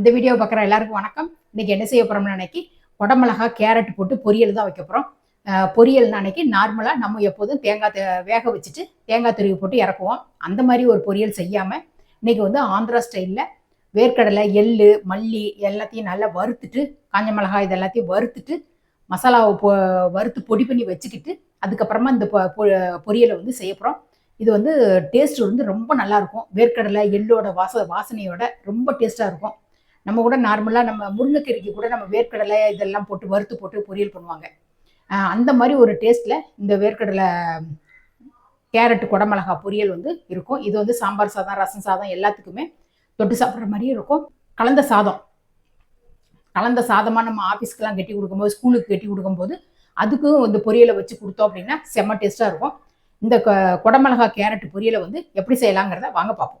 இந்த வீடியோ பார்க்குற எல்லாருக்கும் வணக்கம். இன்னைக்கு என்ன செய்ய போகிறோம்னு அன்னைக்கு குடமிளகா கேரட் போட்டு பொரியல் தான் வைக்க போகிறோம் பொரியல் அன்னைக்கு நார்மலாக நம்ம எப்போதும் தேங்காய் வேக வச்சுட்டு தேங்காய் துருவி போட்டு இறக்குவோம். அந்த மாதிரி ஒரு பொரியல் செய்யாமல் இன்னைக்கு வந்து ஆந்திரா ஸ்டைலில் வேர்க்கடலை எள்ளு மல்லி எல்லாத்தையும் நல்லா வறுத்துட்டு காஞ்ச மிளகாய் இது எல்லாத்தையும் வறுத்துட்டு மசாலாவை பொ வறுத்து பொடி பண்ணி வச்சுக்கிட்டு அதுக்கப்புறமா இந்த பொ- பொ- பொரியலை வந்து செய்ய போகிறோம் இது வந்து டேஸ்ட் வந்து ரொம்ப நல்லாயிருக்கும் வேர்க்கடலை எள்ளோட வாச வாசனையோட ரொம்ப டேஸ்ட்டாக இருக்கும். நம்ம கூட நார்மலாக நம்ம முருங்கைக்கீரைக்கு கூட நம்ம வேர்க்கடலை இதெல்லாம் போட்டு வறுத்து போட்டு பொரியல் பண்ணுவாங்க. அந்த மாதிரி ஒரு டேஸ்ட்டில் இந்த வேர்க்கடலை கேரட் குடமிளகா பொரியல் வந்து இருக்கும். இது வந்து சாம்பார் சாதம் ரசம் சாதம் எல்லாத்துக்குமே தொட்டு சாப்பிட்ற மாதிரியும் இருக்கும். கலந்த சாதம். கலந்த சாதமாக நம்ம ஆஃபீஸ்க்கெலாம் கட்டி கொடுக்கும்போது ஸ்கூலுக்கு கட்டி கொடுக்கும்போது அதுக்கும் இந்த பொரியலை வச்சு கொடுத்தோம் அப்படின்னா செம்ம டேஸ்ட்டாக இருக்கும். இந்த கொ- குடமிளகா கேரட் பொரியலை வந்து எப்படி செய்யலாங்கிறத வாங்க பார்ப்போம்.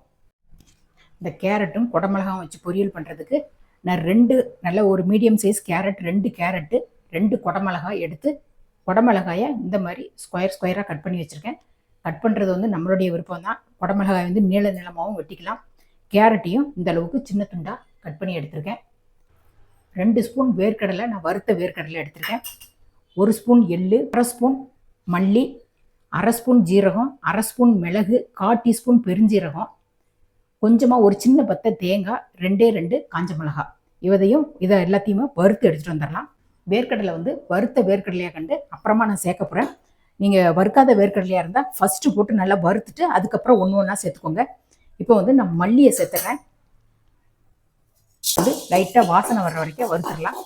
இந்த கேரட்டும் குடமிளகாவும் வச்சு பொரியல் பண்ணுறதுக்கு நான் ரெண்டு நல்ல ஒரு மீடியம் சைஸ் கேரட் ரெண்டு கேரட்டு ரெண்டு குடமிளகாய் எடுத்து குடமிளகாயை இந்த மாதிரி ஸ்கொயர் ஸ்கொயராக கட் பண்ணி வச்சுருக்கேன். கட் பண்ணுறது வந்து நம்மளுடைய விருப்பம் தான். குடமிளகாய் வந்து நீள நீளமாகவும் வெட்டிக்கலாம். கேரட்டையும் இந்த அளவுக்கு சின்ன துண்டாக கட் பண்ணி எடுத்திருக்கேன். ரெண்டு ஸ்பூன் வேர்க்கடலை நான் வறுத்த வேர்க்கடலை எடுத்திருக்கேன். ஒரு ஸ்பூன் எள்ளு அரை ஸ்பூன் மல்லி அரை ஸ்பூன் ஜீரகம் அரை ஸ்பூன் மிளகு கால் டீஸ்பூன் பெருஞ்சீரகம் கொஞ்சமாக ஒரு சின்ன பத்தை தேங்காய் ரெண்டே ரெண்டு காஞ்ச மிளகாய். இதையும் இதை எல்லாத்தையுமே வறுத்து எடுத்துகிட்டு வந்துடலாம். வேர்க்கடலை வந்து வறுத்த வேர்க்கடலையாக கண்டு அப்புறமா நான் சேர்க்க போகிறேன் நீங்கள் வறுக்காத வேர்க்கடலையாக இருந்தால் ஃபஸ்ட்டு போட்டு நல்லா வறுத்துட்டு அதுக்கப்புறம் ஒன்று ஒன்றா சேர்த்துக்கோங்க. இப்போ வந்து நான் மல்லியை சேர்த்துறேன். அது லைட்டாக வாசனை வர்ற வரைக்கும் வறுத்துடலாம்.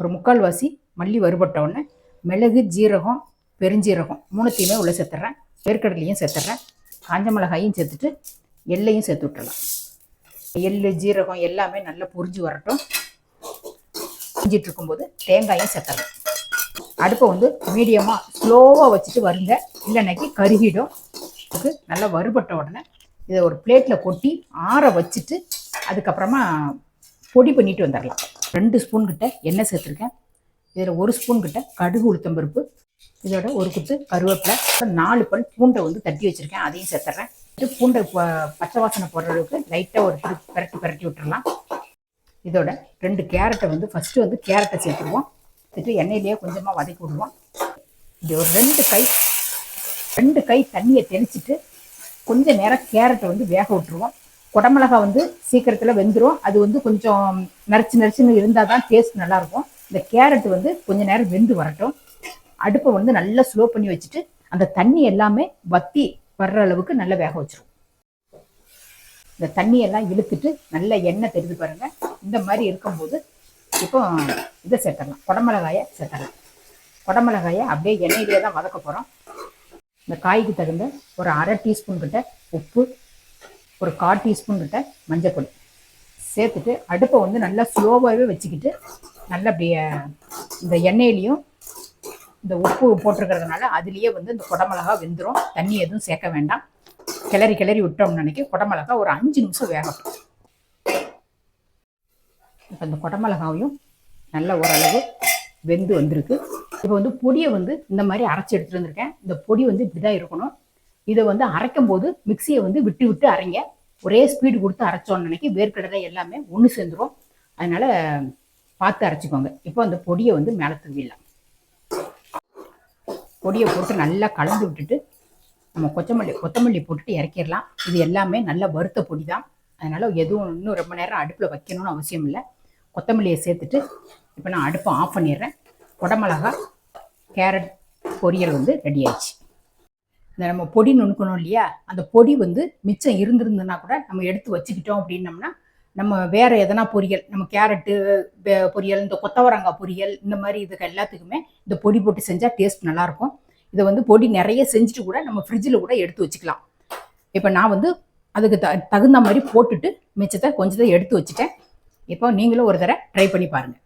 ஒரு முக்கால் வாசி மல்லி வறுபட்ட உடனே மிளகு ஜீரகம் பெருஞ்சீரகம் மூணுத்தையுமே உள்ளே சேர்த்துட்றேன் வேர்க்கடலையும் சேர்த்துட்றேன் காஞ்ச மிளகாயும் சேர்த்துட்டு எள்ளையும் சேர்த்து விட்டுறலாம் எள்ளு ஜீரகம் எல்லாமே நல்லா பொரிஞ்சு வரட்டும். பொரிஞ்சிட்டு இருக்கும்போது தேங்காயும் சேர்த்தலாம் அடுப்பை வந்து மீடியமாக ஸ்லோவாக வச்சுட்டு வருங்க இல்லைனாக்கி கருகிடும். நல்லா வறுபட்ட உடனே இதை ஒரு பிளேட்டில் கொட்டி ஆற வச்சுட்டு அதுக்கப்புறமா பொடி பண்ணிட்டு வந்துடலாம். ரெண்டு ஸ்பூன் கிட்ட எண்ணெய் சேர்த்துருக்கேன். இதில் ஒரு ஸ்பூன் கிட்ட கடுகு உளுத்தம்பருப்பு. இதோட ஒரு குத்து கருவேப்பிலை. நாலு பல் பூண்டை வந்து தட்டி வச்சுருக்கேன். அதையும் சேர்த்துறேன். பூண்டை பச்சை வாசனை போடுற அளவுக்கு லைட்டாக ஒரு திரு பிரட்டி பிரட்டி விட்டுடலாம் இதோட ரெண்டு கேரட்டை வந்து ஃபஸ்ட்டு வந்து கேரட்டை சேர்த்துருவோம். சேர்த்து எண்ணெயிலேயே கொஞ்சமாக வதக்கி விடுவோம். இது ஒரு ரெண்டு கை ரெண்டு கை தண்ணியை தெளிச்சிட்டு கொஞ்சம் நேரம் கேரட்டை வந்து வேக விட்டுருவோம். குடமிளகா வந்து சீக்கிரத்தில் வெந்துடும் அது வந்து கொஞ்சம் நரைச்சி நரைச்சின்னு இருந்தால் தான் டேஸ்ட் நல்லாயிருக்கும். இந்த கேரட் வந்து கொஞ்சம் நேரம் வெந்து வரட்டும். அடுப்பை வந்து நல்லா ஸ்லோ பண்ணி வச்சுட்டு அந்த தண்ணி எல்லாமே வத்தி வர்ற அளவுக்கு நல்லா வேக வச்சிரும். இந்த தண்ணியெல்லாம் இழுத்துட்டு நல்ல எண்ணெய் தெரிஞ்சு பாருங்க. இந்த மாதிரி இருக்கும்போது இப்போ இதை சேர்த்துடலாம். குடமிளகாயை சேர்த்துடலாம். குடமிளகாயை அப்படியே எண்ணெயிலே தான் வதக்க போகிறோம் இந்த காய்க்கு தகுந்த ஒரு அரை டீஸ்பூன் கிட்ட உப்பு ஒரு கால் டீஸ்பூன் கிட்ட மஞ்சள் சேர்த்துட்டு அடுப்பை வந்து நல்லா ஸ்லோவாகவே வச்சுக்கிட்டு நல்லா அப்படியே இந்த எண்ணெயிலையும் இந்த உப்பு போட்டிருக்கிறதுனால அதுலேயே வந்து இந்த குடமிளகா வெந்துடும் தண்ணி எதுவும் சேர்க்க வேண்டாம். கிளறி கிளறி விட்டோம்னு நினைக்க குடமிளகா ஒரு அஞ்சு நிமிஷம் வேகட்டும். இப்போ இந்த குடமிளகாவையும் நல்ல ஓரளவு வெந்து வந்திருக்கு. இப்போ வந்து பொடியை வந்து இந்த மாதிரி அரைச்சி எடுத்துட்டு வந்திருக்கேன். இந்த பொடி வந்து இப்படி தான் இருக்கணும். இதை வந்து அரைக்கும் போது மிக்சியை வந்து விட்டு விட்டு அரைங்க. ஒரே ஸ்பீடு கொடுத்து அரைச்சோன்னு நினைக்கி வேர்க்கடலை எல்லாமே ஒன்று சேர்ந்துரும். அதனால் பார்த்து அரைச்சிக்கோங்க. இப்போ அந்த பொடியை வந்து மேலே தூவிடலாம். பொடியை போட்டு நல்லா கலந்து விட்டுட்டு நம்ம கொத்தமல்லி கொத்தமல்லி போட்டுட்டு இறக்கிடலாம். இது எல்லாமே நல்ல வறுத்த பொடி தான் அதனால் எதுவும் இன்னும் ரொம்ப நேரம் அடுப்பில் வைக்கணும்னு அவசியம் இல்லை. கொத்தமல்லியை சேர்த்துட்டு இப்போ நான் அடுப்பை ஆஃப் பண்ணிடுறேன். குடமிளகா கேரட் பொரியல் வந்து ரெடி ஆயிடுச்சு. இந்த நம்ம பொடி நுணுக்கணும் இல்லையா? அந்த பொடி வந்து மிச்சம் இருந்திருந்ததுன்னா கூட நம்ம எடுத்து வச்சுக்கிட்டோம் அப்படின்னம்னா நம்ம வேற எதனா பொரியல் நம்ம கேரட்டு பொரியல் இந்த கொத்தவரங்காய் பொரியல் இந்த மாதிரி இதுக்கு எல்லாத்துக்குமே இந்த பொடி போட்டு செஞ்சால் டேஸ்ட் நல்லாயிருக்கும். இதை வந்து பொடி நிறைய செஞ்சுட்டு கூட நம்ம ஃப்ரிட்ஜில் கூட எடுத்து வச்சுக்கலாம். இப்போ நான் வந்து அதுக்கு த தகுந்த மாதிரி போட்டுட்டு மிச்சத்தை கொஞ்சத்தை எடுத்து வச்சுட்டேன். இப்போ நீங்களும் ஒரு தடவை ட்ரை பண்ணி பாருங்கள்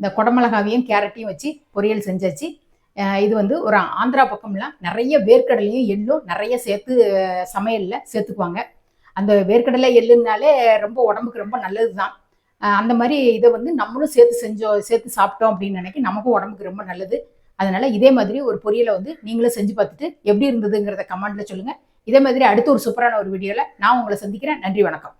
இந்த குடமிளகாவையும் கேரட்டையும் வச்சு பொரியல் செஞ்சாச்சு. இது வந்து ஒரு ஆந்திரா பக்கம்லாம் நிறைய வேர்க்கடலையும் எள்ளும் நிறைய சேர்த்து சமையலில் சேர்த்துக்குவாங்க. அந்த வேர்க்கடலை எள்ளுனாலே ரொம்ப உடம்புக்கு ரொம்ப நல்லது தான் அந்த மாதிரி இதை வந்து நம்மளும் சேர்த்து செஞ்சோம் சேர்த்து சாப்பிட்டோம் அப்படின்னு நினைக்க நமக்கும் உடம்புக்கு ரொம்ப நல்லது. அதனால இதே மாதிரி ஒரு பொரியலை வந்து நீங்களும் செஞ்சு பார்த்துட்டு எப்படி இருந்ததுங்கிறத கமெண்ட்ல சொல்லுங்க. இதே மாதிரி அடுத்த ஒரு சூப்பரான ஒரு வீடியோவில் நான் உங்களை சந்திக்கிறேன். நன்றி வணக்கம்.